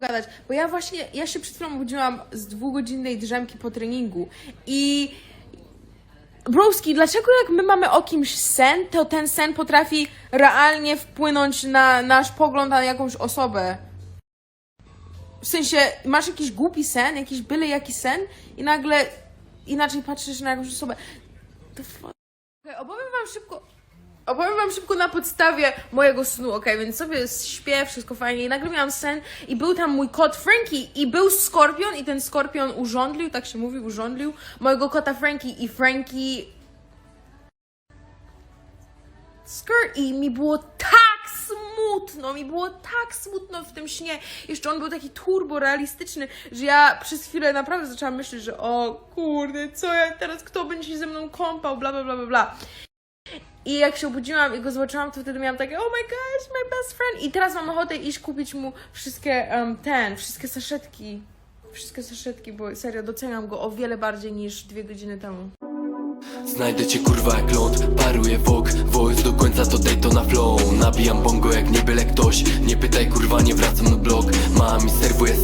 gadać, bo ja właśnie, ja się przed chwilą obudziłam z dwugodzinnej drzemki po treningu i Broski, dlaczego jak my mamy o kimś sen, to ten sen potrafi realnie wpłynąć na nasz pogląd na jakąś osobę? W sensie, masz jakiś głupi sen, jakiś byle jaki sen i nagle inaczej patrzysz na jakąś osobę. To fuck. Okay, opowiem wam szybko. Opowiem wam szybko na podstawie mojego snu, okej, więc sobie śpię, wszystko fajnie i nagle miałam sen i był tam mój kot Frankie i był skorpion i ten skorpion urządlił, tak się mówi, urządlił mojego kota Frankie i Frankie skirt i mi było tak smutno, mi było tak smutno w tym śnie. Jeszcze on był taki turbo realistyczny, że ja przez chwilę naprawdę zaczęłam myśleć, że o kurde, co ja teraz, kto będzie się ze mną kąpał, bla bla bla bla. I jak się obudziłam i go zobaczyłam, to wtedy miałam takie, oh my gosh, my best friend. I teraz mam ochotę iść kupić mu wszystkie, um, ten, wszystkie saszetki. Wszystkie saszetki, bo serio doceniam go o wiele bardziej niż dwie godziny temu. Znajdę cię kurwa jak ląd, paruję wok Voice do końca to Daytona flow Nabijam bongo jak nie byle ktoś Nie pytaj kurwa, nie wracam na blok Mama mi serwuje